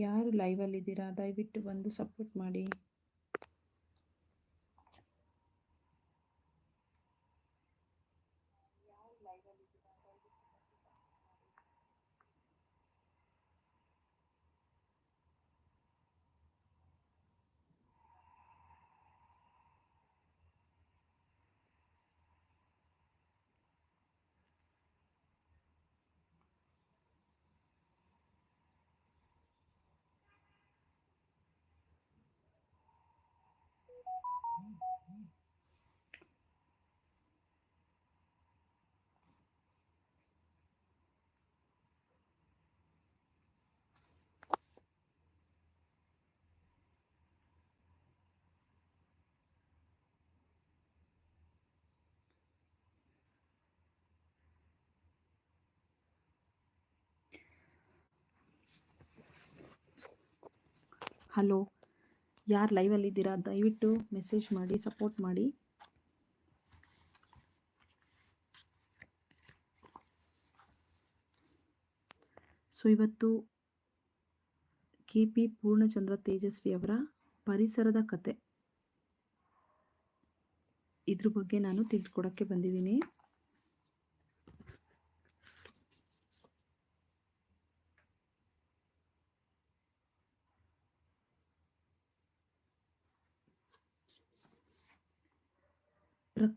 ಯಾರು ಲೈವಲ್ಲಿದ್ದೀರಾ ದಯವಿಟ್ಟು ಬಂದು ಸಪೋರ್ಟ್ ಮಾಡಿ. ಹಲೋ. ಯಾರು ಲೈವಲ್ಲಿದ್ದೀರಾ ದಯವಿಟ್ಟು ಮೆಸೇಜ್ ಮಾಡಿ ಸಪೋರ್ಟ್ ಮಾಡಿ. ಸೊ ಇವತ್ತು ಕೆ ಪಿ ಪೂರ್ಣಚಂದ್ರ ತೇಜಸ್ವಿ ಅವರ ಪರಿಸರದ ಕತೆ. ಇದ್ರ ಬಗ್ಗೆ ನಾನು ತಿಳ್ಕೊಡೋಕ್ಕೆ ಬಂದಿದ್ದೀನಿ.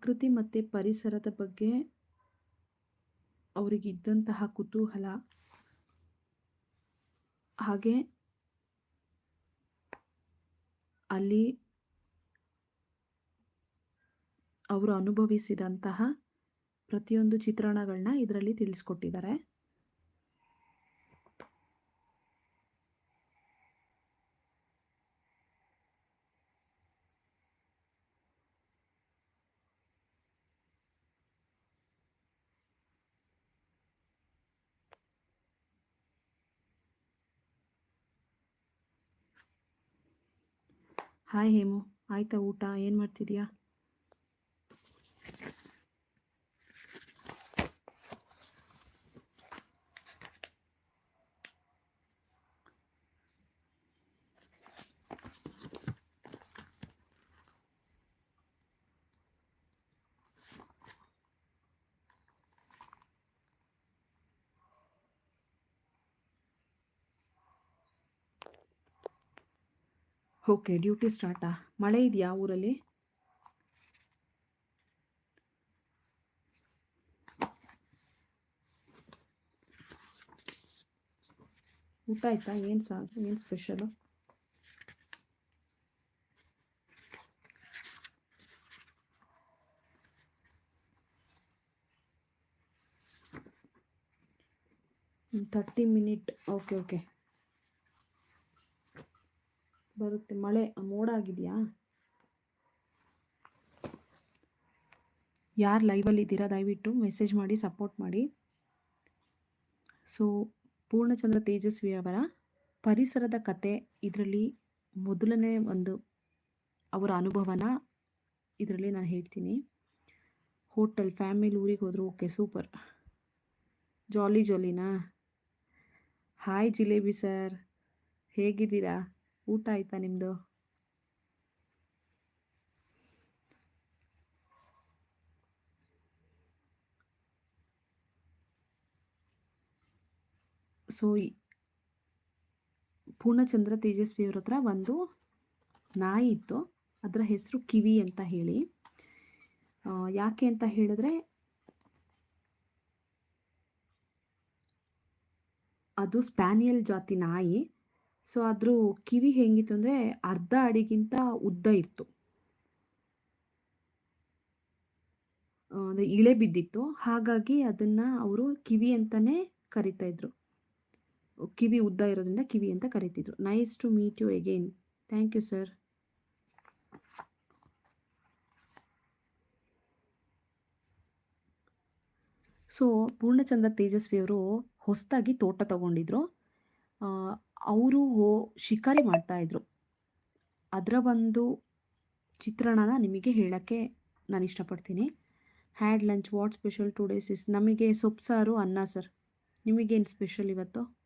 ಪ್ರಕೃತಿ ಮತ್ತು ಪರಿಸರದ ಬಗ್ಗೆ ಅವರಿಗಿದ್ದಂತಹ ಕುತೂಹಲ. ಹಾಗೆ ಅಲ್ಲಿ ಅವರು ಅನುಭವಿಸಿದಂತಹ ಪ್ರತಿಯೊಂದು ಚಿತ್ರಣಗಳನ್ನ ಇದರಲ್ಲಿ ತಿಳಿಸ್ಕೊಟ್ಟಿದ್ದಾರೆ. ಹಾಯ್ ಹೇಮು ಆಯ್ತಾ ಊಟ? ಏನು ಮಾಡ್ತಿದ್ಯಾ? ಓಕೆ ಡ್ಯೂಟಿ ಸ್ಟಾರ್ಟಾ ಮಳೆ ಇದೆಯಾ ಊರಲ್ಲಿ? ಊಟ ಆಯ್ತಾ? ಏನು ಸಾ, ಏನು special thirty minute okay okay ಬರುತ್ತೆ. ಮಳೆ, ಮೋಡ ಆಗಿದೆಯಾ? ಯಾರು ಲೈವಲ್ಲಿದ್ದೀರಾ ದಯವಿಟ್ಟು ಮೆಸೇಜ್ ಮಾಡಿ ಸಪೋರ್ಟ್ ಮಾಡಿ. ಸೊ ಪೂರ್ಣಚಂದ್ರ ತೇಜಸ್ವಿ ಅವರ ಪರಿಸರದ ಕತೆ ಇದರಲ್ಲಿ ಮೊದಲನೇ ಒಂದು ಅವರ ಅನುಭವನ ಇದರಲ್ಲಿ ನಾನು ಹೇಳ್ತೀನಿ. ಹೋಟೆಲ್, ಫ್ಯಾಮಿಲಿ ಊರಿಗೆ ಹೋದರು ಓಕೆ, ಸೂಪರ್. ಜಾಲಿ ಜಾಲಿನಾ ಹಾಯ್ ಜಿಲೇಬಿ ಸರ್ ಹೇಗಿದ್ದೀರಾ? ಊಟ ಆಯ್ತಾ ನಿಮ್ಮದು ಸೊ ಪೂರ್ಣಚಂದ್ರ ತೇಜಸ್ವಿಯವ್ರ ಹತ್ರ ಒಂದು ನಾಯಿ ಇತ್ತು. ಅದರ ಹೆಸರು ಕಿವಿ ಅಂತ ಹೇಳಿ. ಯಾಕೆ ಅಂತ ಹೇಳಿದ್ರೆ ಅದು ಸ್ಪ್ಯಾನಿಯಲ್ ಜಾತಿ ನಾಯಿ. ಸೊ ಅದ್ರ ಕಿವಿ ಹೆಂಗಿತ್ತು ಅಂದರೆ ಅರ್ಧ ಅಡಿಗಿಂತ ಉದ್ದ ಇತ್ತು. ಅಂದರೆ ಇಳೆ ಬಿದ್ದಿತ್ತು. ಹಾಗಾಗಿ ಅದನ್ನು ಅವರು ಕಿವಿ ಅಂತಲೇ ಕರಿತಾ ಇದ್ರು. ಕಿವಿ ಉದ್ದ ಇರೋದ್ರಿಂದ ಕಿವಿ ಅಂತ ಕರಿತಿದ್ರು. Nice to meet you again thank you sir so Purnachandra ತೇಜಸ್ವಿಯವರು ಹೊಸದಾಗಿ ತೋಟ ತಗೊಂಡಿದ್ರು. ಅವರು ಶಿಕಾರಿ ಮಾಡ್ತಾಯಿದ್ರು ಅದರ ಒಂದು ಚಿತ್ರಣನ ನಿಮಗೆ ಹೇಳೋಕ್ಕೆ ನಾನು ಇಷ್ಟಪಡ್ತೀನಿ. Had lunch what special today's is ನಮಗೆ ಸೊಪ್ಪು ಸಾರು, ಅನ್ನ ಸರ್. ನಿಮಗೇನು ಸ್ಪೆಷಲ್ ಇವತ್ತು?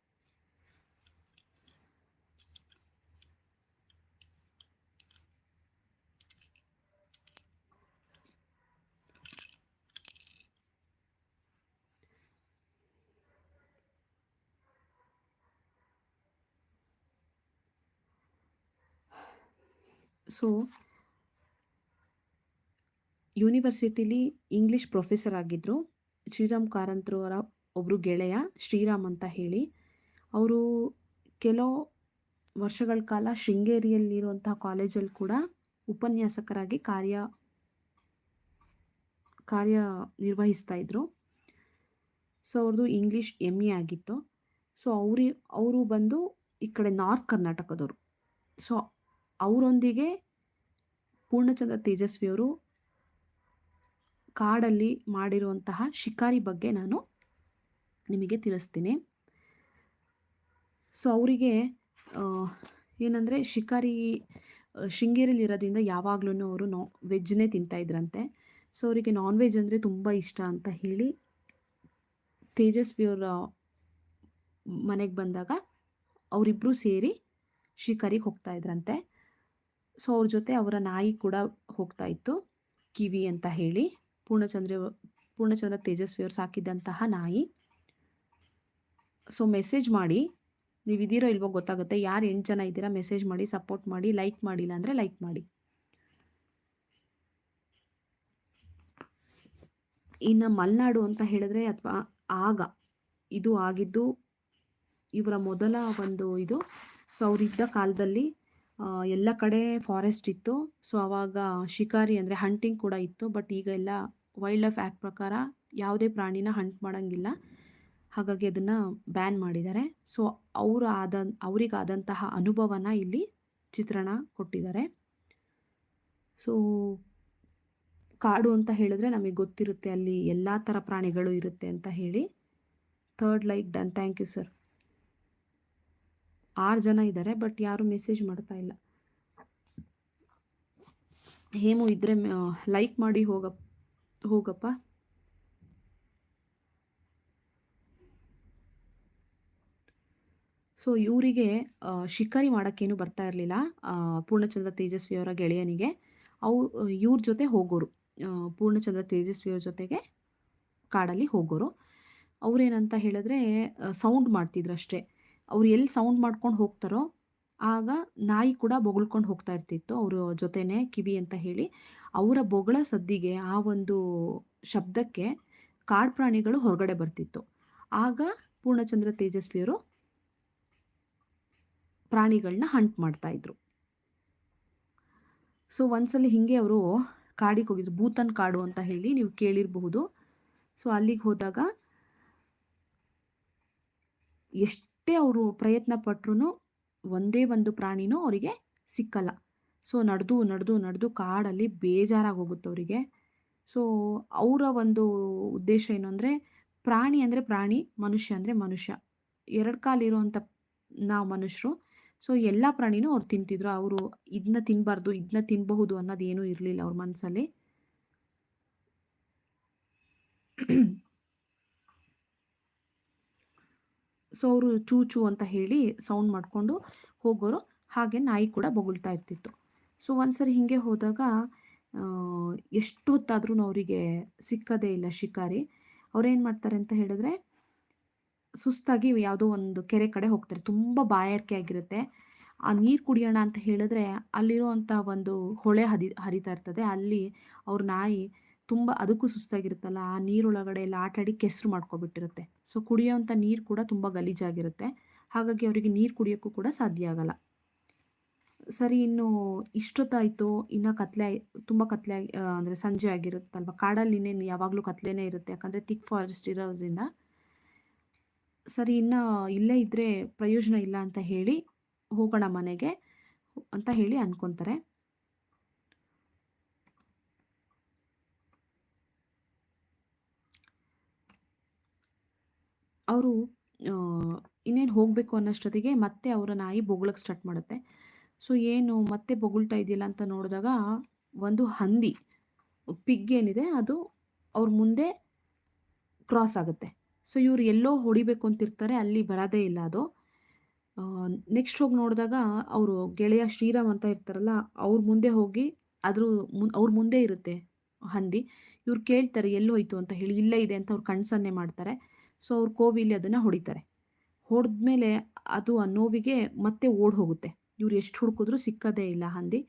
ಸೊ ಯೂನಿವರ್ಸಿಟಿಲಿ ಇಂಗ್ಲೀಷ್ ಪ್ರೊಫೆಸರ್ ಆಗಿದ್ದರು ಶ್ರೀರಾಮ್ ಕಾರಂತ್ರವರ ಒಬ್ಬರು ಗೆಳೆಯ, ಶ್ರೀರಾಮ್ ಅಂತ ಹೇಳಿ. ಅವರು ಕೆಲವು ವರ್ಷಗಳ ಕಾಲ ಶೃಂಗೇರಿಯಲ್ಲಿರುವಂತಹ ಕಾಲೇಜಲ್ಲಿ ಕೂಡ ಉಪನ್ಯಾಸಕರಾಗಿ ಕಾರ್ಯ ಕಾರ್ಯ ನಿರ್ವಹಿಸ್ತಾ ಇದ್ದರು ಸೊ ಅವ್ರದ್ದು ಇಂಗ್ಲೀಷ್ ಎಂ ಎ ಆಗಿತ್ತು. ಸೊ ಅವ್ರಿ, ಅವರು ಬಂದು ಈ ಕಡೆ ನಾರ್ತ್ ಕರ್ನಾಟಕದವರು ಸೊ ಅವರೊಂದಿಗೆ ಪೂರ್ಣಚಂದ್ರ ತೇಜಸ್ವಿಯವರು ಕಾಡಲ್ಲಿ ಮಾಡಿರುವಂತಹ ಶಿಕಾರಿ ಬಗ್ಗೆ ನಾನು ನಿಮಗೆ ತಿಳಿಸ್ತೀನಿ. ಸೊ ಅವರಿಗೆ ಏನಂದರೆ ಶಿಕಾರಿ ಶೃಂಗೇರಿಲಿರೋದ್ರಿಂದ ಯಾವಾಗ್ಲೂ ಅವರು ನಾ ವೆಜ್ನೇ ತಿಂತಾಯಿದ್ರಂತೆ ಸೊ ಅವರಿಗೆ ನಾನ್ ವೆಜ್ ಅಂದರೆ ತುಂಬ ಇಷ್ಟ ಅಂತ ಹೇಳಿ ತೇಜಸ್ವಿಯವರ ಮನೆಗೆ ಬಂದಾಗ ಅವರಿಬ್ಬರು ಸೇರಿ ಶಿಕಾರಿಗೆ ಹೋಗ್ತಾ ಇದ್ರಂತೆ. ಸೊ, ಅವ್ರ ಜೊತೆ ಅವರ ನಾಯಿ ಕೂಡ ಹೋಗ್ತಾ ಇತ್ತು. ಕಿವಿ ಅಂತ ಹೇಳಿ. ಪೂರ್ಣಚಂದ್ರ ಪೂರ್ಣಚಂದ್ರ ತೇಜಸ್ವಿ ಅವರು ಸಾಕಿದ್ದಂತಹ ನಾಯಿ. ಸೊ, ಮೆಸೇಜ್ ಮಾಡಿ. ನೀವು ಇದ್ದೀರೋ ಇಲ್ವೋ ಗೊತ್ತಾಗುತ್ತೆ. ಯಾರು ಎಂಟು ಜನ ಇದ್ದೀರಾ, ಮೆಸೇಜ್ ಮಾಡಿ, ಸಪೋರ್ಟ್ ಮಾಡಿ, ಲೈಕ್ ಮಾಡಿಲ್ಲ ಅಂದರೆ ಲೈಕ್ ಮಾಡಿ. ಇನ್ನು ಮಲೆನಾಡು ಅಂತ ಹೇಳಿದ್ರೆ ಅಥವಾ ಆಗ, ಇದು ಆಗಿದ್ದು, ಇವರ ಮೊದಲ ಒಂದು ಇದು. ಸೊ, ಅವರಿದ್ದ ಕಾಲದಲ್ಲಿ ಎಲ್ಲ ಕಡೆ ಫಾರೆಸ್ಟ್ ಇತ್ತು. ಸೊ ಆವಾಗ ಶಿಕಾರಿ ಅಂದರೆ ಹಂಟಿಂಗ್ ಕೂಡ ಇತ್ತು. ಬಟ್ ಈಗ ಎಲ್ಲ ವೈಲ್ಡ್ ಲೈಫ್ ಆ್ಯಕ್ಟ್ ಪ್ರಕಾರ ಯಾವುದೇ ಪ್ರಾಣಿನ ಹಂಟ್ ಮಾಡೋಂಗಿಲ್ಲ. ಹಾಗಾಗಿ ಅದನ್ನು ಬ್ಯಾನ್ ಮಾಡಿದ್ದಾರೆ. ಸೊ ಅವರು ಆದ ಅವರಿಗಾದಂತಹ ಅನುಭವನ ಇಲ್ಲಿ ಚಿತ್ರಣ ಕೊಟ್ಟಿದ್ದಾರೆ. ಸೊ ಕಾಡು ಅಂತ ಹೇಳಿದ್ರೆ ನಮಗೆ ಗೊತ್ತಿರುತ್ತೆ ಅಲ್ಲಿ ಎಲ್ಲ ಥರ ಪ್ರಾಣಿಗಳು ಇರುತ್ತೆ ಅಂತ ಹೇಳಿ. Third like done thank you sir ಆರು ಜನ ಇದ್ದಾರೆ ಬಟ್ ಯಾರು ಮೆಸೇಜ್ ಮಾಡ್ತಾ ಇಲ್ಲ. ಹೇಮು ಇದ್ದರೆ ಲೈಕ್ ಮಾಡಿ ಹೋಗ ಹೋಗಪ್ಪ. ಸೊ ಇವರಿಗೆ ಶಿಕಾರಿ ಮಾಡೋಕ್ಕೇನು ಬರ್ತಾ ಇರಲಿಲ್ಲ. ಪೂರ್ಣಚಂದ್ರ ತೇಜಸ್ವಿಯವರ ಗೆಳೆಯನಿಗೆ. ಅವು, ಇವ್ರ ಜೊತೆ ಹೋಗೋರು. ಪೂರ್ಣಚಂದ್ರ ತೇಜಸ್ವಿಯವ್ರ ಜೊತೆಗೆ ಕಾಡಲ್ಲಿ ಹೋಗೋರು. ಅವ್ರೇನಂತ ಹೇಳಿದ್ರೆ ಸೌಂಡ್ ಮಾಡ್ತಿದ್ರು ಅಷ್ಟೇ. ಅವ್ರು ಎಲ್ಲಿ ಸೌಂಡ್ ಮಾಡ್ಕೊಂಡು ಹೋಗ್ತಾರೋ ಆಗ ನಾಯಿ ಕೂಡ ಬೊಗಳ್ಕೊಂಡು ಹೋಗ್ತಾ ಇರ್ತಿತ್ತು. ಅವ್ರ ಜೊತೆನೇ ಕಿವಿ ಅಂತ ಹೇಳಿ. ಅವರ ಬೊಗಳ ಸದ್ದಿಗೆ ಆ ಒಂದು ಶಬ್ದಕ್ಕೆ ಕಾಡು ಪ್ರಾಣಿಗಳು ಹೊರಗಡೆ ಬರ್ತಿತ್ತು. ಆಗ ಪೂರ್ಣಚಂದ್ರ ತೇಜಸ್ವಿಯವರು ಪ್ರಾಣಿಗಳನ್ನ ಹಂಟ್ ಮಾಡ್ತಾ ಇದ್ರು. ಸೊ ಒಂದ್ಸಲಿ ಹಿಂಗೆ ಅವರು ಕಾಡಿಗೆ ಹೋಗಿದ್ರು. ಭೂತನ್ ಕಾಡು ಅಂತ ಹೇಳಿ ನೀವು ಕೇಳಿರಬಹುದು. ಸೊ ಅಲ್ಲಿಗೆ ಹೋದಾಗ ಎಷ್ಟೇ ಅವರು ಪ್ರಯತ್ನ ಪಟ್ರು ಒಂದೇ ಒಂದು ಪ್ರಾಣಿನೂ ಅವರಿಗೆ ಸಿಕ್ಕಲ್ಲ. ಸೊ ನಡೆದು ನಡೆದು ನಡೆದು ಕಾಡಲ್ಲಿ ಬೇಜಾರಾಗಿ ಹೋಗುತ್ತೆ ಅವರಿಗೆ. ಸೊ ಅವರ ಒಂದು ಉದ್ದೇಶ ಏನು ಅಂದರೆ ಪ್ರಾಣಿ ಅಂದರೆ ಪ್ರಾಣಿ, ಮನುಷ್ಯ ಅಂದರೆ ಮನುಷ್ಯ. ಎರಡು ಕಾಲಿರುವಂಥ ನಾವು ಮನುಷ್ಯರು ಸೊ ಎಲ್ಲ ಪ್ರಾಣಿನೂ ಅವ್ರು ತಿಂತಿದ್ರು. ಅವರು ಇದನ್ನ ತಿನ್ನಬಾರ್ದು ಇದನ್ನ ತಿನ್ನಬಹುದು ಅನ್ನೋದೇನೂ ಇರಲಿಲ್ಲ ಅವ್ರ ಮನಸ್ಸಲ್ಲಿ ಸೊ ಅವರು ಚೂ ಅಂತ ಹೇಳಿ ಸೌಂಡ್ ಮಾಡಿಕೊಂಡು ಹೋಗೋರು, ಹಾಗೆ ನಾಯಿ ಕೂಡ ಬೊಗಳ್ತಾ ಇರ್ತಿತ್ತು. ಸೊ ಒಂದ್ಸರಿ ಹೀಗೆ ಹೋದಾಗ ಎಷ್ಟು ಹೊತ್ತಾದ್ರೂ ಅವರಿಗೆ ಸಿಕ್ಕದೇ ಇಲ್ಲ ಶಿಕಾರಿ. ಅವ್ರೇನು ಮಾಡ್ತಾರೆ ಅಂತ ಹೇಳಿದ್ರೆ, ಸುಸ್ತಾಗಿ ಯಾವುದೋ ಒಂದು ಕೆರೆ ಕಡೆ ಹೋಗ್ತಾರೆ. ತುಂಬ ಬಾಯಾರಿಕೆ ಆಗಿರುತ್ತೆ. ಆ ನೀರು ಕುಡಿಯೋಣ ಅಂತ ಹೇಳಿದ್ರೆ ಅಲ್ಲಿರುವಂಥ ಒಂದು ಹೊಳೆ ಹದಿ, ಹರಿತಾ ಇರ್ತದೆ. ಅಲ್ಲಿ ಅವ್ರ ನಾಯಿ ತುಂಬ ಅದಕ್ಕೂ ಸುಸ್ತಾಗಿರುತ್ತಲ್ಲ, ಆ ನೀರೊಳಗಡೆ ಎಲ್ಲ ಆಟಾಡಿ ಕೆಸರು ಮಾಡ್ಕೊಬಿಟ್ಟಿರುತ್ತೆ. ಸೊ ಕುಡಿಯೋವಂಥ ನೀರು ಕೂಡ ತುಂಬ ಗಲೀಜಾಗಿರುತ್ತೆ. ಹಾಗಾಗಿ ಅವರಿಗೆ ನೀರು ಕುಡಿಯೋಕ್ಕೂ ಕೂಡ ಸಾಧ್ಯ ಆಗಲ್ಲ. ಸರಿ, ಇನ್ನು ಇಷ್ಟೊತ್ತಾಯಿತು. ಇನ್ನು ಕತ್ಲೆ ತುಂಬ ಕತ್ಲೆ ಅಂದರೆ ಸಂಜೆ ಆಗಿರುತ್ತಲ್ವ? ಕಾಡಲ್ಲಿ ಇನ್ನೇನು ಯಾವಾಗಲೂ ಕತ್ಲೆನೇ ಇರುತ್ತೆ. ಯಾಕಂದರೆ ತಿಕ್ ಫಾರೆಸ್ಟ್ ಇರೋದ್ರಿಂದ. ಸರಿ, ಇನ್ನು ಇಲ್ಲೇ ಇದ್ದರೆ ಪ್ರಯೋಜನ ಇಲ್ಲ ಅಂತ ಹೇಳಿ ಹೋಗೋಣ ಮನೆಗೆ ಅಂತ ಹೇಳಿ ಅನ್ಕೊತಾರೆ. ಅವರು ಇನ್ನೇನು ಹೋಗಬೇಕು ಅನ್ನೋಷ್ಟೊತ್ತಿಗೆ ಮತ್ತೆ ಅವರ ನಾಯಿ ಬೊಗಳಕ್ಕೆ ಸ್ಟಾರ್ಟ್ ಮಾಡುತ್ತೆ. ಸೊ ಏನು ಮತ್ತೆ ಬೊಗಳ್ತಾ ಇದೆಯಲ್ಲ ಅಂತ ನೋಡಿದಾಗ ಒಂದು ಹಂದಿ ಪಿಗ್ ಏನಿದೆ ಅದು ಅವ್ರ ಮುಂದೆ ಕ್ರಾಸ್ ಆಗುತ್ತೆ. ಸೊ ಇವ್ರು ಎಲ್ಲೋ ಹೊಡಿಬೇಕು ಅಂತಿರ್ತಾರೆ ಅಲ್ಲಿ ಬರೋದೇ ಇಲ್ಲ ಅದು. ನೆಕ್ಸ್ಟ್ ಹೋಗಿ ನೋಡಿದಾಗ ಅವರು ಗೆಳೆಯ ಶ್ರೀರಾಮ್ ಅಂತ ಇರ್ತಾರಲ್ಲ, ಅವ್ರ ಮುಂದೆ ಹೋಗಿ ಅದ್ರ ಮುನ್, ಅವ್ರ ಮುಂದೆ ಇರುತ್ತೆ ಹಂದಿ. ಇವ್ರು ಕೇಳ್ತಾರೆ, ಎಲ್ಲೋಯ್ತು? ಅಂತ ಹೇಳಿ, ಇಲ್ಲೇ ಇದೆ ಅಂತ ಅವ್ರು ಕಣ್ಸನ್ನೆ ಮಾಡ್ತಾರೆ. ಸೊ ಅವ್ರ ಕೋವಿಲಿ ಅದನ್ನು ಹೊಡಿತಾರೆ. ಹೊಡೆದ್ಮೇಲೆ ಅದು ಆ ನೋವಿಗೆ ಮತ್ತೆ ಓಡ್ ಹೋಗುತ್ತೆ. ಇವ್ರು ಎಷ್ಟು ಹುಡುಕಿದ್ರು ಸಿಕ್ಕದೇ ಇಲ್ಲ ಹಂದಿ.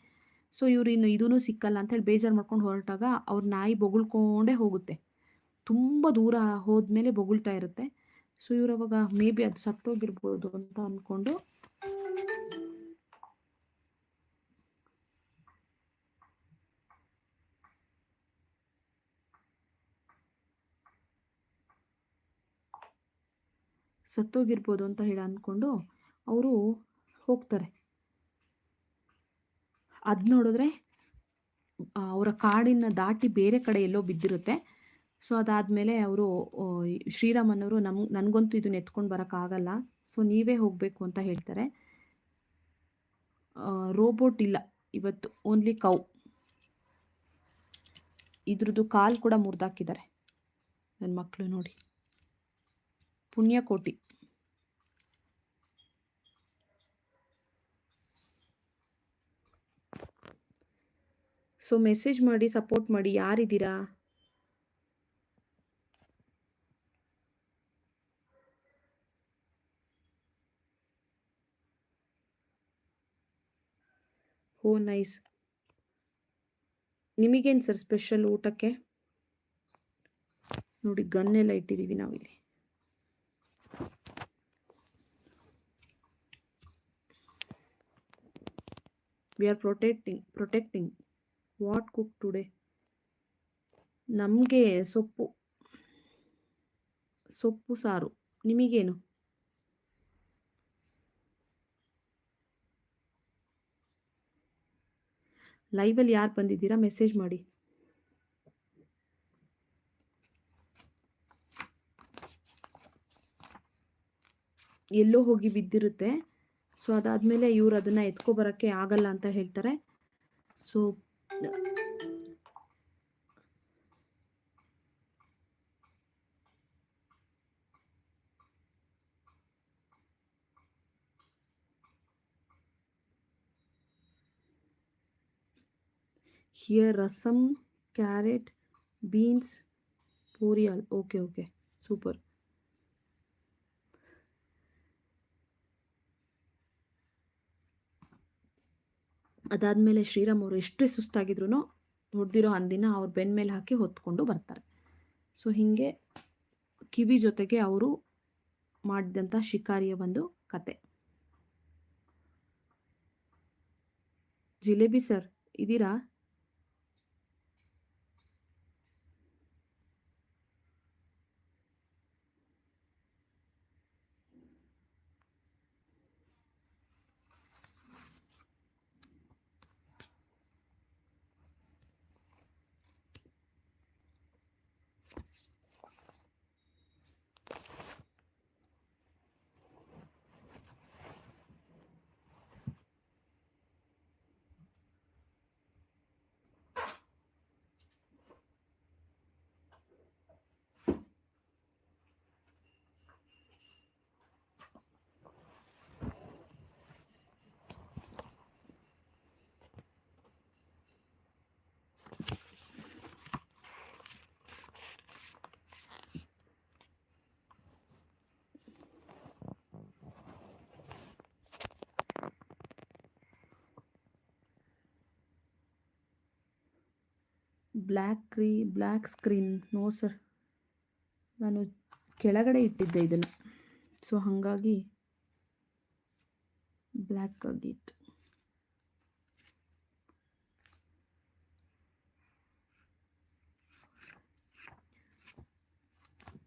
ಸೊ ಇವ್ರು ಇನ್ನು ಇದೂ ಸಿಕ್ಕಲ್ಲ ಅಂತೇಳಿ ಬೇಜಾರು ಮಾಡ್ಕೊಂಡು ಹೊರಟಾಗ ಅವ್ರ ನಾಯಿ ಬೊಗಳ್ಕೊಂಡೇ ಹೋಗುತ್ತೆ. ತುಂಬ ದೂರ ಹೋದ್ಮೇಲೆ ಬೊಗಳ್ತಾ ಇರುತ್ತೆ. ಸೊ ಇವ್ರು ಅವಾಗ ಮೇ ಬಿ ಅದು ಸತ್ತೋಗಿರ್ಬೋದು ಅಂತ ಅಂದ್ಕೊಂಡು ಸತ್ತೋಗಿರ್ಬೋದು ಅಂತ ಹೇಳಿ ಅಂದ್ಕೊಂಡು ಅವರು ಹೋಗ್ತಾರೆ. ಅದು ನೋಡಿದ್ರೆ ಅವರ ಕಾಡಿನ ದಾಟಿ ಬೇರೆ ಕಡೆ ಎಲ್ಲೋ ಬಿದ್ದಿರುತ್ತೆ. ಸೊ, ಅದಾದಮೇಲೆ ಅವರು ಶ್ರೀರಾಮನವರು ನಮ್ಗೆ ನನಗಂತೂ ಇದನ್ನ ಎತ್ಕೊಂಡು ಬರೋಕ್ಕಾಗಲ್ಲ. ಸೊ, ನೀವೇ ಹೋಗಬೇಕು ಅಂತ ಹೇಳ್ತಾರೆ. ರೋಬೋಟ್ ಇಲ್ಲ. ಇವತ್ತು ಓನ್ಲಿ ಕೌ. ಇದ್ರದ್ದು ಕಾಲು ಕೂಡ ಮುರಿದಾಕಿದ್ದಾರೆ. ನನ್ನ ಮಕ್ಕಳು ನೋಡಿ. ಪುಣ್ಯಕೋಟಿ. ಸೊ ಮೆಸೇಜ್ ಮಾಡಿ ಸಪೋರ್ಟ್ ಮಾಡಿ, ಯಾರಿದ್ದೀರಾ? Oh, nice. ನಿಮಗೇನು ಸರ್ ಸ್ಪೆಷಲ್ ಊಟಕ್ಕೆ? ನೋಡಿ, ಗನ್ನೆಲ್ಲ ಇಟ್ಟಿದ್ದೀವಿ ನಾವಿಲ್ಲಿ. We are protecting protecting what cook today ನಮಗೆ ಸೊಪ್ಪು ಸೊಪ್ಪು ಸಾರು. ನಿಮಗೇನು? ಲೈವಲ್ಲಿ ಯಾರು ಬಂದಿದ್ದೀರಾ? ಮೆಸೇಜ್ ಮಾಡಿ. ಎಲ್ಲೋ ಹೋಗಿ ಬಿದ್ದಿರುತ್ತೆ. ಸೊ ಅದಾದಮೇಲೆ ಇವ್ರು ಅದನ್ನು ಎತ್ಕೊಬರೋಕ್ಕೆ ಆಗಲ್ಲ ಅಂತ ಹೇಳ್ತಾರೆ. So No. here rasam carrot beans porial okay okay super ಅದಾದಮೇಲೆ ಶ್ರೀರಾಮ್ ಅವರು ಎಷ್ಟೇ ಸುಸ್ತಾಗಿದ್ರು ಹೊಡೆದಿರೋ ಹಂದಿನ ಅವ್ರ ಬೆನ್ನ ಮೇಲೆ ಹಾಕಿ ಹೊತ್ಕೊಂಡು ಬರ್ತಾರೆ. ಸೊ ಹೀಗೆ ಕಿವಿ ಜೊತೆಗೆ ಅವರು ಮಾಡಿದಂಥ ಶಿಕಾರಿಯ ಒಂದು ಕತೆ. ಜಿಲೇಬಿ ಸರ್ ಇದ್ದೀರಾ ಬ್ಲ್ಯಾಕ್ ಕ್ರೀ ಬ್ಲ್ಯಾಕ್ ಸ್ಕ್ರೀನ್. No sir. ನಾನು ಕೆಳಗಡೆ ಇಟ್ಟಿದ್ದೆ ಇದನ್ನು. ಸೊ, ಹಾಗಾಗಿ ಬ್ಲ್ಯಾಕ್ ಆಗಿತ್ತು.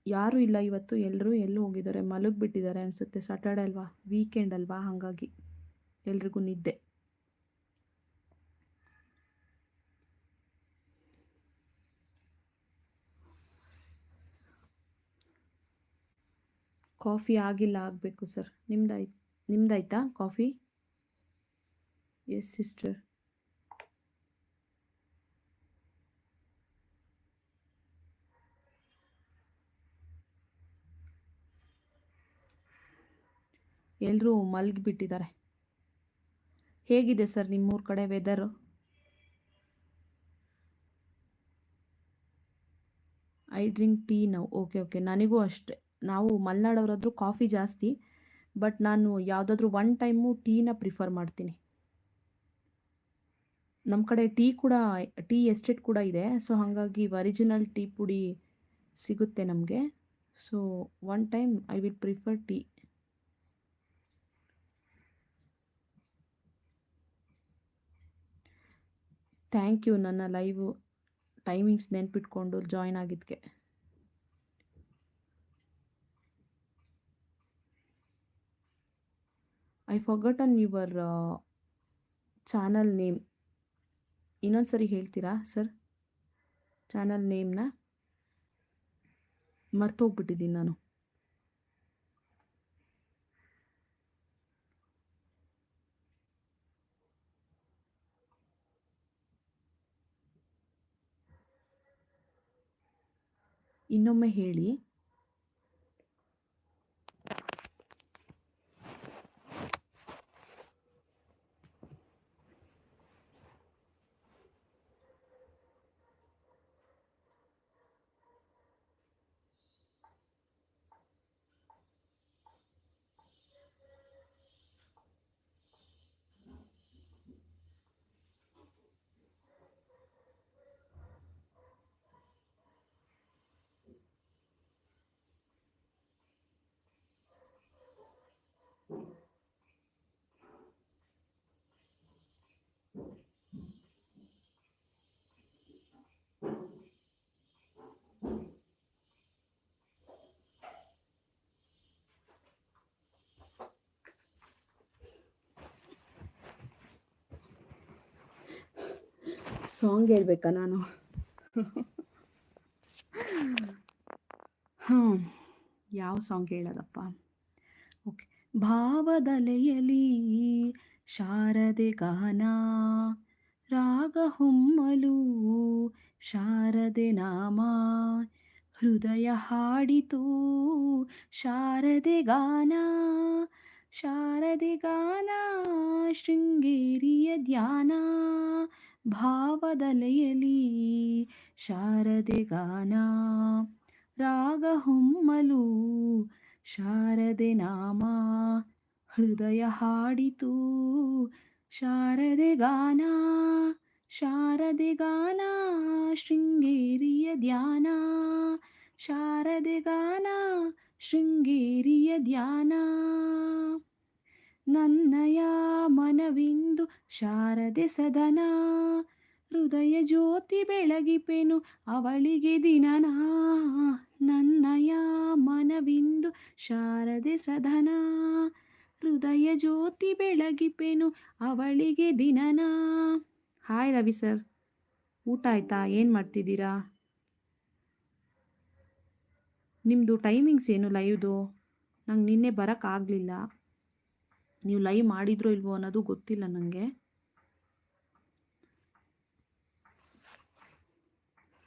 ಯಾರೂ ಇಲ್ಲ. ಇವತ್ತು ಎಲ್ಲರೂ ಎಲ್ಲೂ ಹೋಗಿದ್ದಾರೆ. ಮಲಗಿಬಿಟ್ಟಿದ್ದಾರೆ ಅನಿಸುತ್ತೆ. ಸಾಟರ್ಡೆ ಅಲ್ವಾ? ವೀಕೆಂಡ್ ಅಲ್ವಾ? ಹಾಗಾಗಿ ಎಲ್ರಿಗೂ ನಿದ್ದೆ. ಕಾಫಿ ಆಗಿಲ್ಲ ಆಗಬೇಕು ಸರ್. ನಿಮ್ದಾಯ್ತು ನಿಮ್ದಾಯ್ತಾ ಕಾಫಿ? ಎಸ್ ಸಿಸ್ಟರ್ ಎಲ್ಲರೂ ಮಲಗಿಬಿಟ್ಟಿದ್ದಾರೆ. ಹೇಗಿದೆ ಸರ್ ನಿಮ್ಮೂರ ಕಡೆ ವೆದರು ಐ ಡ್ರಿಂಕ್ ಟೀ ನಾವು ಓಕೆ ಓಕೆ ನನಗೂ ಅಷ್ಟೆ. ನಾವು ಮಲೆನಾಡವರಾದ್ರೂ ಕಾಫಿ ಜಾಸ್ತಿ ಬಟ್ ನಾನು ಯಾವುದಾದ್ರೂ ಒನ್ ಟೈಮು ಟೀನ ಪ್ರಿಫರ್ ಮಾಡ್ತೀನಿ. ನಮ್ಮ ಕಡೆ ಟೀ ಕೂಡ ಟೀ ಎಸ್ಟೇಟ್ ಕೂಡ ಇದೆ ಸೊ ಹಾಗಾಗಿ ಒರಿಜಿನಲ್ ಟೀ ಪುಡಿ ಸಿಗುತ್ತೆ ನಮಗೆ. So one time I will prefer tea thank you ನನ್ನ ಲೈವ್ ಟೈಮಿಂಗ್ಸ್ ನೆನ್ಪಿಟ್ಕೊಂಡು ಜಾಯ್ನ್ ಆಗಿದ್ದಕ್ಕೆ I forgotten your channel name ಇನ್ನೊಂದು ಸರಿ ಹೇಳ್ತೀರಾ ಸರ್ ಚಾನಲ್ ನೇಮ್ನ ಮರ್ತೋಗ್ಬಿಟ್ಟಿದ್ದೀನಿ ನಾನು. ಇನ್ನೊಮ್ಮೆ ಹೇಳಿ. ಸಾಂಗ್ ಹೇಳ್ಬೇಕಾ ನಾನು? ಹಾಂ ಯಾವ ಸಾಂಗ್ ಹೇಳೋದಪ್ಪ? ಓಕೆ ಭಾವದಲೆಯಲಿ ಶಾರದೆ ಗಾನ, ರಾಗ ಹೊಮ್ಮಲು, ಶಾರದೆ ನಾಮ, ಹೃದಯ ಹಾಡಿತು, ಶಾರದೆ ಗಾನ ಶಾರದೆ ಗಾನ, ಶೃಂಗೇರಿಯ ಧ್ಯಾನ ಭಾವದಲೆಯಲಿ ಶಾರದೆ ಗಾನ, ರಾಗ ಹೊಮ್ಮಲು ಶಾರದೆ ನಾಮ, ಹೃದಯ ಹಾಡಿತು ಶಾರದೆ ಗಾನ ಶಾರದೆ ಗಾನ, ಶೃಂಗೇರಿಯ ಧ್ಯಾನ, ಶಾರದೆ ಗಾನ, ಶೃಂಗೇರಿಯ ಧ್ಯಾನ. ನನ್ನಯ ಮನವಿಂದು ಶಾರದೆ ಸದನ, ಹೃದಯ ಜ್ಯೋತಿ ಬೆಳಗಿಪೆನು, ಅವಳಿಗೆ ದಿನನ ನನ್ನಯ ಮನವಿಂದು ಶಾರದೆ ಸದನ, ಹೃದಯ ಜ್ಯೋತಿ ಬೆಳಗಿಪೆನು, ಅವಳಿಗೆ ದಿನನಾ ಹಾಯ್ ರವಿ ಸರ್, ಊಟ ಆಯ್ತಾ? ಏನು ಮಾಡ್ತಿದ್ದೀರಾ? ನಿಮ್ಮದು ಟೈಮಿಂಗ್ಸ್ ಏನು ಲೈವ್ದು? ನಂಗೆ ನಿನ್ನೆ ಬರೋಕ್ಕಾಗಲಿಲ್ಲ ನೀವು ಲೈವ್ ಮಾಡಿದ್ರೋ ಇಲ್ವೋ ಅನ್ನೋದು ಗೊತ್ತಿಲ್ಲ ನನಗೆ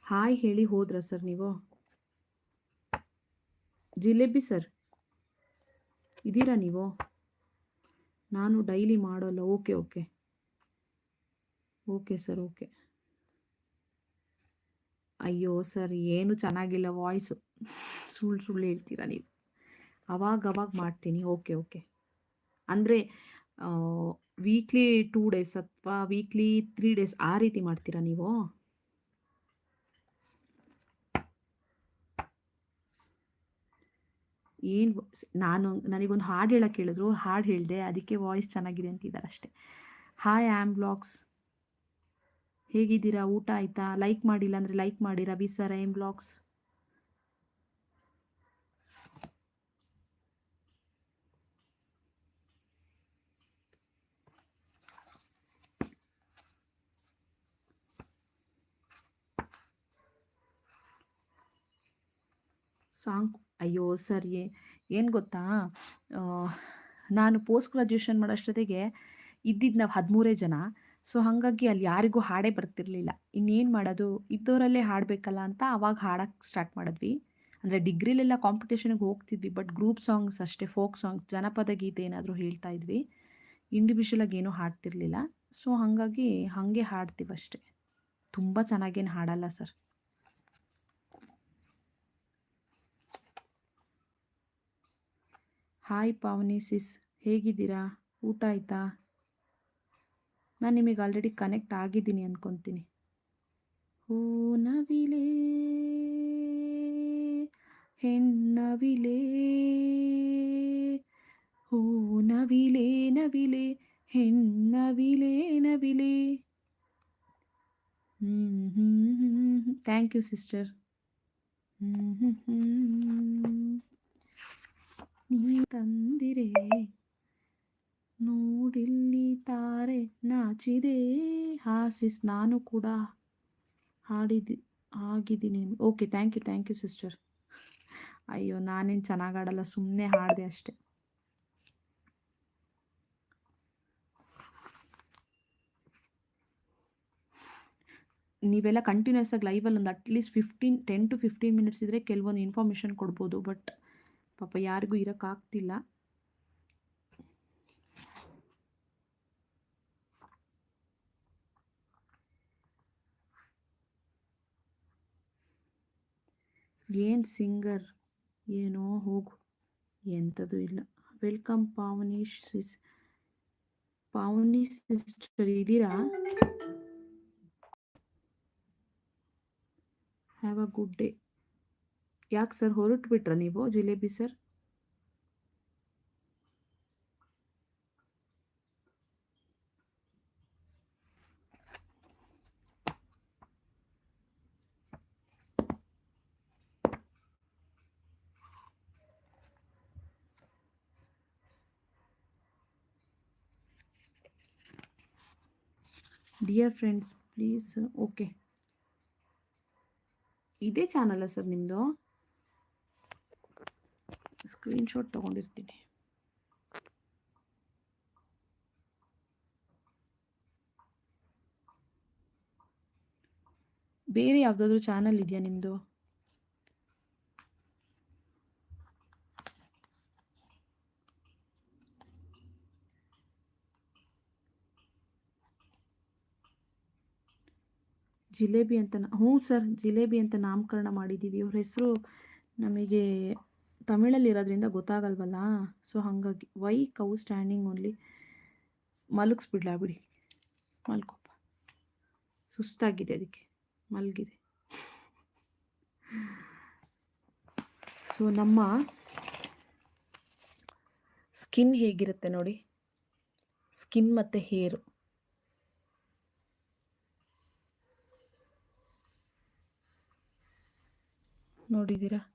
ಹಾಯ್ ಹೇಳಿ ಹೋದ್ರ ಸರ್ ನೀವು? ಜಿಲೇಬಿ ಸರ್. ಇದ್ದೀರಾ ನೀವು? ನಾನು ಡೈಲಿ ಮಾಡೋಲ್ಲ. Okay okay. Okay sir, okay. ಅಯ್ಯೋ ಸರ್, ಏನು ಚೆನ್ನಾಗಿಲ್ಲ ವಾಯ್ಸು. ಸುಳ್ಳು ಸುಳ್ಳು ಹೇಳ್ತೀರಾ ನೀವು? ಅವಾಗ ಅವಾಗ ಮಾಡ್ತೀನಿ. Okay okay. ಅಂದರೆ ವೀಕ್ಲಿ ಟೂ ಡೇಸ್ ಅಥವಾ ವೀಕ್ಲಿ ತ್ರೀ ಡೇಸ್ ಆ ರೀತಿ ಮಾಡ್ತೀರಾ ನೀವು? ಏನು ನಾನು ನನಗೊಂದು ಹಾಡು ಹೇಳೋಕ್ಕೆ ಹೇಳಿದ್ರು, ಹಾಡು ಹೇಳಿದೆ, ಅದಕ್ಕೆ ವಾಯ್ಸ್ ಚೆನ್ನಾಗಿದೆ ಅಂತಿದ್ದಾರೆ ಅಷ್ಟೇ. ಹಾಯ್ ಆ್ಯಮ್ ಬ್ಲಾಗ್ಸ್ ಹೇಗಿದ್ದೀರಾ? ಊಟ ಆಯಿತಾ? ಲೈಕ್ ಮಾಡಿಲ್ಲ ಅಂದರೆ ಲೈಕ್ ಮಾಡಿ Ravi sir um blogs song ಅಯ್ಯೋ ಸರ್, ಏನು ಗೊತ್ತಾ? ನಾನು ಪೋಸ್ಟ್ ಗ್ರಾಜ್ಯುಯೇಷನ್ ಮಾಡೋಷ್ಟೊತ್ತಿಗೆ ಇದ್ದಿದ್ದು ನಾವು ಹದಿಮೂರೇ ಜನ. ಸೊ ಹಾಗಾಗಿ ಅಲ್ಲಿ ಯಾರಿಗೂ ಹಾಡೇ ಬರ್ತಿರಲಿಲ್ಲ. ಇನ್ನೇನು ಮಾಡೋದು? ಇದ್ದವರಲ್ಲೇ ಹಾಡಬೇಕಲ್ಲ ಅಂತ ಅವಾಗ ಹಾಡೋಕ್ಕೆ ಸ್ಟಾರ್ಟ್ ಮಾಡಿದ್ವಿ. ಅಂದರೆ ಡಿಗ್ರಿಲೆಲ್ಲ ಕಾಂಪಿಟೇಷನ್ಗೆ ಹೋಗ್ತಿದ್ವಿ, ಬಟ್ ಗ್ರೂಪ್ ಸಾಂಗ್ಸ್ ಅಷ್ಟೇ, ಫೋಕ್ ಸಾಂಗ್ಸ್, ಜನಪದ ಗೀತೆ ಏನಾದರೂ ಹೇಳ್ತಾ ಇದ್ವಿ. ಇಂಡಿವಿಜುವಲಾಗಿ ಏನೂ ಹಾಡ್ತಿರಲಿಲ್ಲ. ಸೊ ಹಾಗಾಗಿ ಹಾಗೆ ಹಾಡ್ತೀವಷ್ಟೇ. ತುಂಬ ಚೆನ್ನಾಗೇನು ಹಾಡಲ್ಲ ಸರ್. ಹಾಯ್ ಪಾವನಿ ಸಿಸ್ ಹೇಗಿದ್ದೀರಾ ಊಟ ಆಯಿತಾ ನಾನು ನಿಮಗೆ ಆಲ್ರೆಡಿ ಕನೆಕ್ಟ್ ಆಗಿದ್ದೀನಿ ಅನ್ಕೊತೀನಿ ಹೂ ನವಿಲೇ ಹೆಣ್ಣವಿಲೇ ಹೂ ನವಿಲೇ ನವಿಲೇ ಹೆಣ್ಣವಿಲೇ ನವಿಲೇ ಹ್ಞೂ ಹ್ಞೂ ಥ್ಯಾಂಕ್ ಯು ಸಿಸ್ಟರ್ ಹ್ಞೂ ಹ್ಞೂ ನೀ ತಂದಿರೆ? ನೋಡಿಲ್ಲಿ ತಾರೆ ನಾಚಿದೆ. ಹಾಸಿಸ್, ನಾನು ಕೂಡ ಹಾಡಿದ್ದು ಆಗಿದ್ದೀನಿ. Okay, thank you thank you sister. ಅಯ್ಯೋ, ನಾನೇನು ಚೆನ್ನಾಗಿ ಆಡಲ್ಲ ಸುಮ್ಮನೆ ಹಾಡಿದೆ ಅಷ್ಟೆ. ನೀವೆಲ್ಲ ಕಂಟಿನ್ಯೂಸ್ ಆಗಿ ಲೈವಲ್ಲಿ ಒಂದು at least fifteen ten to fifteen minutes ಇದ್ದರೆ ಕೆಲವೊಂದು ಇನ್ಫಾರ್ಮೇಷನ್ ಕೊಡ್ಬೋದು ಬಟ್ ಪಾಪ ಯಾರಿಗೂ ಇರೋಕ್ಕಾಗ್ತಿಲ್ಲ. ಏನು ಸಿಂಗರ್? ಏನೋ ಹೋಗು. ಎಂಥದ್ದು ಇಲ್ಲ. Welcome Pavani sis, Pavani sister ಇದ್ದೀರಾ? Have a good day. ಯಾಕೆ ಸರ್ ಹೊರಟು ಬಿಟ್ರಾ ನೀವು Jalebi sir? Dear friends please okay ಇದೇ ಚಾನಲ್ಲ ಸರ್ ನಿಮ್ಮದು ಸ್ಕ್ರೀನ್ಶಾಟ್ ತೊಗೊಂಡಿರ್ತೀನಿ. ಬೇರೆ ಯಾವುದಾದ್ರು ಚಾನಲ್ ಇದೆಯಾ ನಿಮ್ಮದು ಜಿಲೇಬಿ ಅಂತ ಹ್ಞೂ ಸರ್, ಜಿಲೇಬಿ ಅಂತ ನಾಮಕರಣ ಮಾಡಿದ್ದೀವಿ. ಅವ್ರ ಹೆಸರು ನಮಗೆ ತಮಿಳಲ್ಲಿ ಇರೋದ್ರಿಂದ ಗೊತ್ತಾಗಲ್ವಲ್ಲ? ಸೊ ಹಾಗಾಗಿ ವೈ ಕೌ ಸ್ಟ್ಯಾಂಡಿಂಗ್ ಓನ್ಲಿ ಮಲಗಿಸ್ಬಿಡ್ಲ ಬಿಡಿ. ಮಲ್ಕೊಪ್ಪ. ಸುಸ್ತಾಗಿದೆ ಅದಕ್ಕೆ. ಮಲಗಿದೆ. ಸೊ ನಮ್ಮ ಸ್ಕಿನ್ ಹೇಗಿರುತ್ತೆ ನೋಡಿ? ಸ್ಕಿನ್ ಮತ್ತು ಹೇರು ನೋಡಿದ್ದೀರಾ?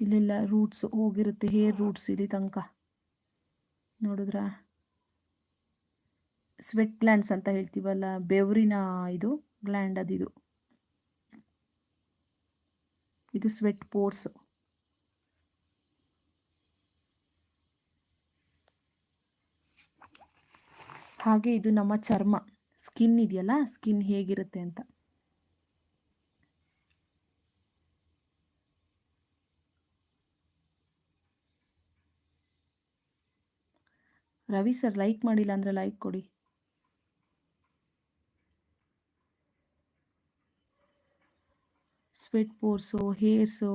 ಇಲ್ಲೆಲ್ಲ ರೂಟ್ಸ್ ಹೋಗಿರುತ್ತೆ ಹೇರ್ ರೂಟ್ಸ್ ಇಲ್ಲಿ ತನಕ. ನೋಡಿದ್ರಾ? ಸ್ವೆಟ್ ಗ್ಲ್ಯಾಂಡ್ಸ್ ಅಂತ ಹೇಳ್ತೀವಲ್ಲ, ಬೆವರಿನ ಇದು ಗ್ಲ್ಯಾಂಡ್ ಅದಿದು. ಇದು ಸ್ವೆಟ್ ಪೋರ್ಸ್ ಹಾಗೆ ಇದು ನಮ್ಮ ಚರ್ಮ. ಸ್ಕಿನ್ ಇದೆಯಲ್ಲ ಸ್ಕಿನ್ ಹೇಗಿರುತ್ತೆ ಅಂತ. ರವಿ ಸರ್ ಲೈಕ್ ಮಾಡಿಲ್ಲ ಅಂದರೆ ಲೈಕ್ ಕೊಡಿ. ಸ್ವೆಟ್ ಪೋರ್ಸು ಹೇರ್ಸು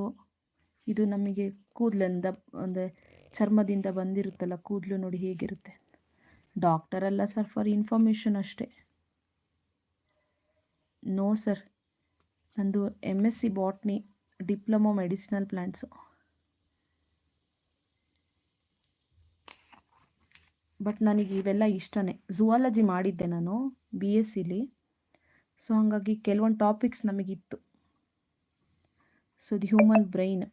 ಇದು ನಮಗೆ ಕೂದಲಿಂದ ಅಂದರೆ ಚರ್ಮದಿಂದ ಬಂದಿರುತ್ತಲ್ಲ, ಕೂದಲು ನೋಡಿ ಹೇಗಿರುತ್ತೆ. ಡಾಕ್ಟರ್ ಅಲ್ಲ ಸರ್ ಫಾರ್ ಇನ್ಫಾರ್ಮೇಷನ್ ಅಷ್ಟೇ. ನೋ ಸರ್ ನಂದು M S C botany diploma medicinal plants but ನನಗೆ ಇವೆಲ್ಲ ಇಷ್ಟನೇ. ಝುವಾಲಜಿ ಮಾಡಿದ್ದೆ ನಾನು ಬಿ ಎಸ್ ಸಿಲಿ ಸೊ ಹಾಗಾಗಿ ಕೆಲವೊಂದು ಟಾಪಿಕ್ಸ್ ನಮಗಿತ್ತು. ಸೊ ದಿ ಹ್ಯೂಮನ್ ಬ್ರೈನ್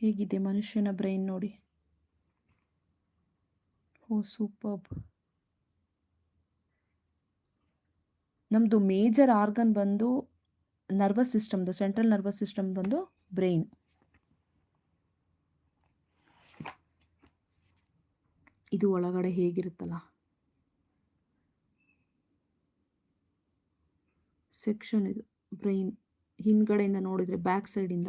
ಹೇಗಿದೆ ಮನುಷ್ಯನ ಬ್ರೈನ್ ನೋಡಿ. ಓ ಸೂಪರ್ಬ್ ನಮ್ಮದು ಮೇಜರ್ ಆರ್ಗನ್ ಬಂದು ನರ್ವಸ್ ಸಿಸ್ಟಮ್ದು, ಸೆಂಟ್ರಲ್ ನರ್ವಸ್ ಸಿಸ್ಟಮ್ ಬಂದು ಬ್ರೈನ್. ಇದು ಒಳಗಡೆ ಹೇಗಿರುತ್ತಲ್ಲ? ಸೆಕ್ಷನ್ ಇದು, ಬ್ರೈನ್. ಹಿಂದ್ಗಡೆಯಿಂದ ನೋಡಿದರೆ ಬ್ಯಾಕ್ ಸೈಡಿಂದ.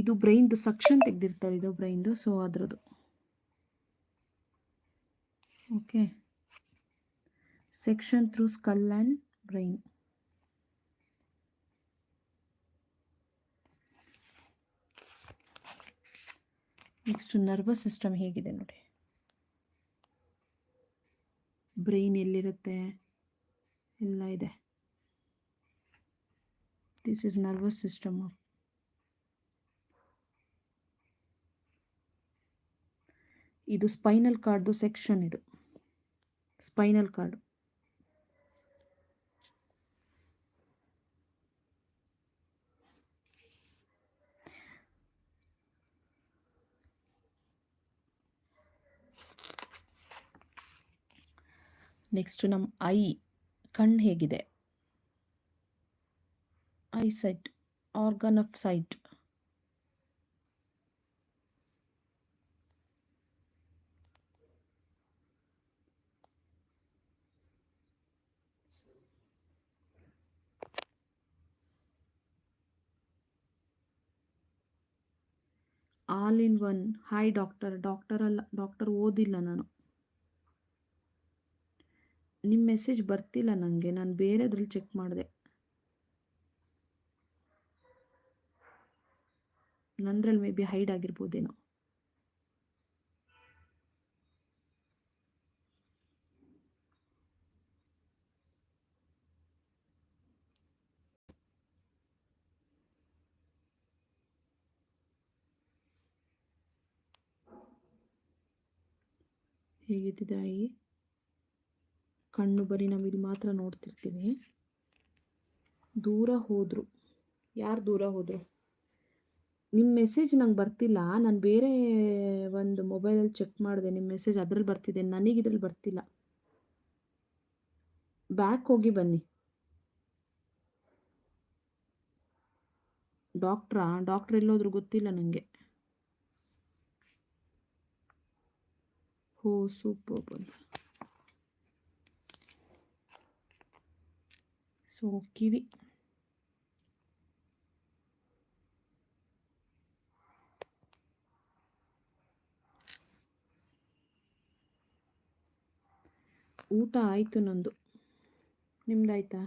ಇದು ಬ್ರೈನ್ದು ಸಕ್ಷನ್ ತೆಗೆದಿರ್ತಾರೆ, ಇದು ಬ್ರೈನ್ದು ಸೊ ಅದ್ರದ್ದು. Okay section through skull and brain next nervous system ಹೇಗಿದೆ ನೋಡಿ. ಬ್ರೈನ್ ಎಲ್ಲಿರುತ್ತೆ? ಎಲ್ಲ ಇದೆ. This is nervous system of ಇದು ಸ್ಪೈನಲ್ ಕಾರ್ಡ್ದು ಸೆಕ್ಷನ್ ಇದು. Spinal cord. ನೆಕ್ಸ್ಟ್ ನಮ್ಮ ಐ, ಕಣ್ಣು ಹೇಗಿದೆ? Eye sight, organ of sight. One hi doctor doctor ಅಲ್ಲ ಡಾಕ್ಟರ್ ಓದಿಲ್ಲ ನಾನು. ನಿಮ್ಮ ಮೆಸೇಜ್ ಬರ್ತಿಲ್ಲ ನನಗೆ ನಾನು ಬೇರೆದ್ರಲ್ಲಿ ಚೆಕ್ ಮಾಡಿದೆ. ನಂದ್ರಲ್ಲಿ ಮೇ ಬಿ ಹೈಡ್ ಆಗಿರ್ಬೋದೇನೋ. ಹೇಗಿದ್ದಿದೆ ಆಯಿ ಕಣ್ಣು ಬರೀ ನಾವು ಇಲ್ಲಿ ಮಾತ್ರ ನೋಡ್ತಿರ್ತೀವಿ ದೂರ ಹೋದರು. ಯಾರು ದೂರ ಹೋದರು? ನಿಮ್ಮ ಮೆಸೇಜ್ ನಂಗೆ ಬರ್ತಿಲ್ಲ. ನಾನು ಬೇರೆ ಒಂದು ಮೊಬೈಲಲ್ಲಿ ಚೆಕ್ ಮಾಡಿದೆ. ನಿಮ್ಮ ಮೆಸೇಜ್ ಅದರಲ್ಲಿ ಬರ್ತಿದೆ. ನನಗೆ ಇದ್ರಲ್ಲಿ ಬರ್ತಿಲ್ಲ. ಬ್ಯಾಕ್ ಹೋಗಿ ಬನ್ನಿ. ಡಾಕ್ಟ್ರಾ ಡಾಕ್ಟ್ರ್ ಎಲ್ಲೋದ್ರು ಗೊತ್ತಿಲ್ಲ ನನಗೆ ಸೂಪರ್ ಬಂದು ಸೊ ಕಿವಿ ಊಟ ಆಯಿತು ನಂದು. ನಿಮ್ದಾಯ್ತಾ?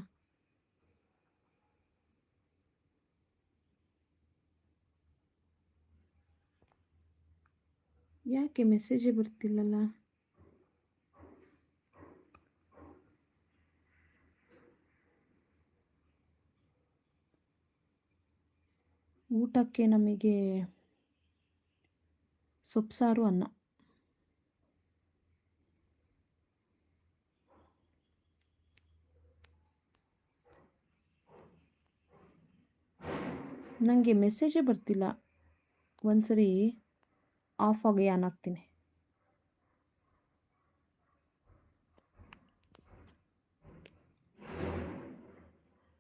ಯಾಕೆ ಮೆಸೇಜೇ ಬರ್ತಿಲ್ಲಲ್ಲ? ಊಟಕ್ಕೆ ನಮಗೆ ಸೊಪ್ಸಾರು ಅನ್ನ. ನನಗೆ ಮೆಸೇಜೇ ಬರ್ತಿಲ್ಲ. ಒಂದ್ಸರಿ ಆಫ್ ಆಗಿ ಆನ್ ಆಗ್ತೀನಿ.